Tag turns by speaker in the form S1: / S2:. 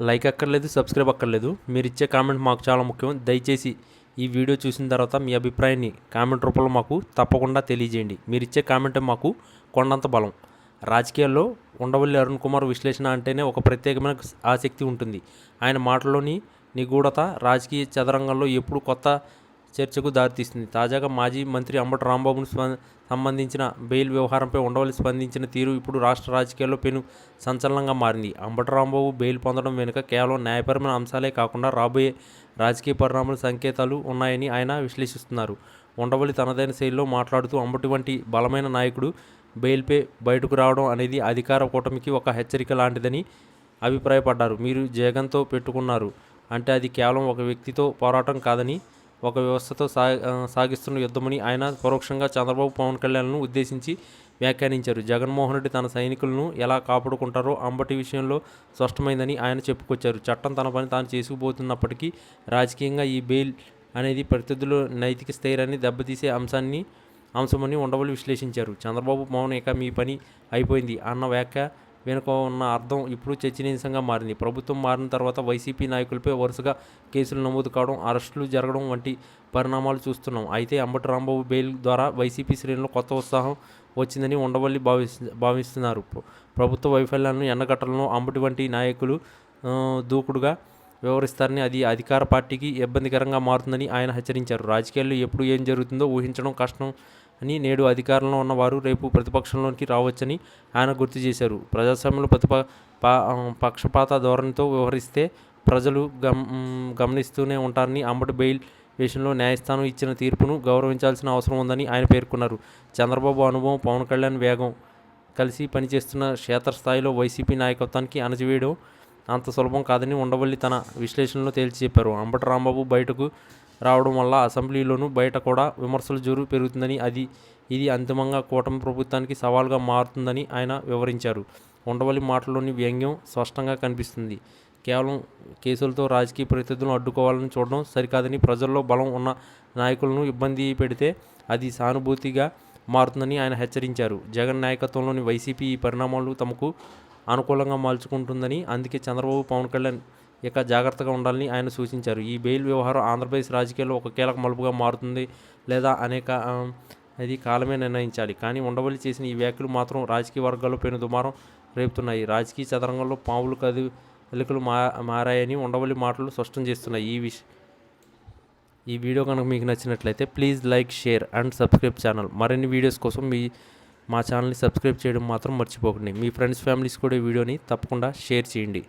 S1: Like అక్కర్లేదు subscribe అక్కర్లేదు. మీరు ఇచ్చే కామెంట్ మాకు చాలా ముఖ్యం. దయచేసి ఈ వీడియో చూసిన తర్వాత మీ అభిప్రాయాన్ని కామెంట్ రూపంలో మాకు తప్పకుండా తెలియజేయండి. మీరు ఇచ్చే కామెంటే మాకు కొండంత బలం. రాజకీయాల్లో ఉండవల్లి అరుణ్ కుమార్ విశ్లేషణ అంటేనే ఒక ప్రత్యేకమైన ఆసక్తి ఉంటుంది. ఆయన మాటలోని నిగూఢత రాజకీయ చదరంగంలో ఎప్పుడు కొత్త చర్చకు దారితీస్తుంది తాజాగా మాజీ మంత్రి అంబటి రాంబాబును సంబంధించిన బెయిల్ వ్యవహారంపై ఉండవల్లి స్పందించిన తీరు ఇప్పుడు రాష్ట్ర రాజకీయాల్లో పెను సంచలనంగా మారింది. అంబటి రాంబాబు బెయిల్ పొందడం వెనుక కేవలం న్యాయపరమైన అంశాలే కాకుండా రాబోయే రాజకీయ పరిణామాల సంకేతాలు ఉన్నాయని ఆయన విశ్లేషిస్తున్నారు. ఉండవల్లి తనదైన శైలిలో మాట్లాడుతూ అంబటి వంటి బలమైన నాయకుడు బెయిల్పై బయటకు రావడం అనేది అధికార కూటమికి ఒక హెచ్చరిక లాంటిదని అభిప్రాయపడ్డారు. మీరు జగన్తో పెట్టుకున్నారు అంటే అది కేవలం ఒక వ్యక్తితో పోరాటం కాదని ఒక వ్యవస్థతో సా సాగిస్తున్న యుద్ధమని ఆయన పరోక్షంగా చంద్రబాబు పవన్ కళ్యాణ్ను ఉద్దేశించి వ్యాఖ్యానించారు. జగన్మోహన్ రెడ్డి తన సైనికులను ఎలా కాపాడుకుంటారో అంబటి విషయంలో స్పష్టమైందని ఆయన చెప్పుకొచ్చారు. చట్టం తన పని తాను చేసుకుపోతున్నప్పటికీ రాజకీయంగా ఈ బెయిల్ అనేది ప్రత్యర్థుల నైతిక స్థైర్యాన్ని దెబ్బతీసే అంశాన్ని అంశమని ఉండవల్లి విశ్లేషించారు. చంద్రబాబు పవన్ ఇక మీ పని అయిపోయింది అన్న వ్యాఖ్య వెనుక ఉన్న అర్థం ఇప్పుడు చర్చనీయాంశంగా మారింది. ప్రభుత్వం మారిన తర్వాత వైసీపీ నాయకులపై వరుసగా కేసులు నమోదు కావడం అరెస్టులు జరగడం వంటి పరిణామాలు చూస్తున్నాం. అయితే అంబటి రాంబాబు బెయిల్ ద్వారా వైసీపీ శ్రేణులు కొత్త ఉత్సాహం వచ్చిందని ఉండవల్లి భావి భావిస్తున్నారు. ప్రభుత్వ వైఫల్యాలను ఎండగట్టలను అంబటి వంటి నాయకులు దూకుడుగా వ్యవహరిస్తారని అది అధికార పార్టీకి ఇబ్బందికరంగా మారుతుందని ఆయన హెచ్చరించారు. రాజకీయాల్లో ఎప్పుడు ఏం జరుగుతుందో ఊహించడం కష్టం అని నేడు అధికారంలో ఉన్నవారు రేపు ప్రతిపక్షంలోకి రావచ్చని ఆయన గుర్తు చేశారు. ప్రజాస్వామ్యంలో ప్రతిప పా- పక్షపాత ధోరణితో వ్యవహరిస్తే ప్రజలు గమ్ గమనిస్తూనే ఉంటారని అంబటి బెయిల్ విషయంలో న్యాయస్థానం ఇచ్చిన తీర్పును గౌరవించాల్సిన అవసరం ఉందని ఆయన పేర్కొన్నారు. చంద్రబాబు అనుభవం పవన్ కళ్యాణ్ వేగం కలిసి పనిచేస్తున్న క్షేత్రస్థాయిలో వైసీపీ నాయకత్వానికి అణచివేయడం అంత సులభం కాదని ఉండవల్లి తన విశ్లేషణలో తేల్చి చెప్పారు. అంబటి రాంబాబు బయటకు రావడం వల్ల అసెంబ్లీలోనూ బయట కూడా విమర్శల జోరు పెరుగుతుందని అది ఇది అంతిమంగా కూటమి ప్రభుత్వానికి సవాల్గా మారుతుందని ఆయన వివరించారు. ఉండవల్లి మాటల్లోని వ్యంగ్యం స్పష్టంగా కనిపిస్తుంది. కేవలం కేసులతో రాజకీయ ప్రత్యర్థులను అడ్డుకోవాలని చూడడం సరికాదని ప్రజల్లో బలం ఉన్న నాయకులను ఇబ్బంది పెడితే అది సానుభూతిగా మారుతుందని ఆయన హెచ్చరించారు. జగన్ నాయకత్వంలోని వైసీపీ ఈ పరిణామాలు తమకు అనుకూలంగా మలుచుకుంటుందని అందుకే చంద్రబాబు పవన్ కళ్యాణ్ ఇక జాగ్రత్తగా ఉండాలని ఆయన సూచించారు. ఈ బెయిల్ వ్యవహారం ఆంధ్రప్రదేశ్ రాజకీయాల్లో ఒక కీలక మలుపుగా మారుతుంది లేదా అనేక అది కాలమే నిర్ణయించాలి. కానీ ఉండవల్లి చేసిన ఈ వ్యాఖ్యలు మాత్రం రాజకీయ వర్గాల్లో పెను దుమారం రేపుతున్నాయి. రాజకీయ చదరంగంలో పావులు ఎలుకలు మా మారాయని ఉండవల్లి మాటలు స్పష్టం చేస్తున్నాయి. ఈ విష ఈ వీడియో కనుక మీకు నచ్చినట్లయితే please like share and subscribe channel. మరిన్ని వీడియోస్ కోసం మీ మా ఛానల్ని సబ్స్క్రైబ్ చేయడం మాత్రం మర్చిపోకండి. మీ ఫ్రెండ్స్ ఫ్యామిలీస్ కూడా ఈ వీడియోని తప్పకుండా షేర్ చేయండి.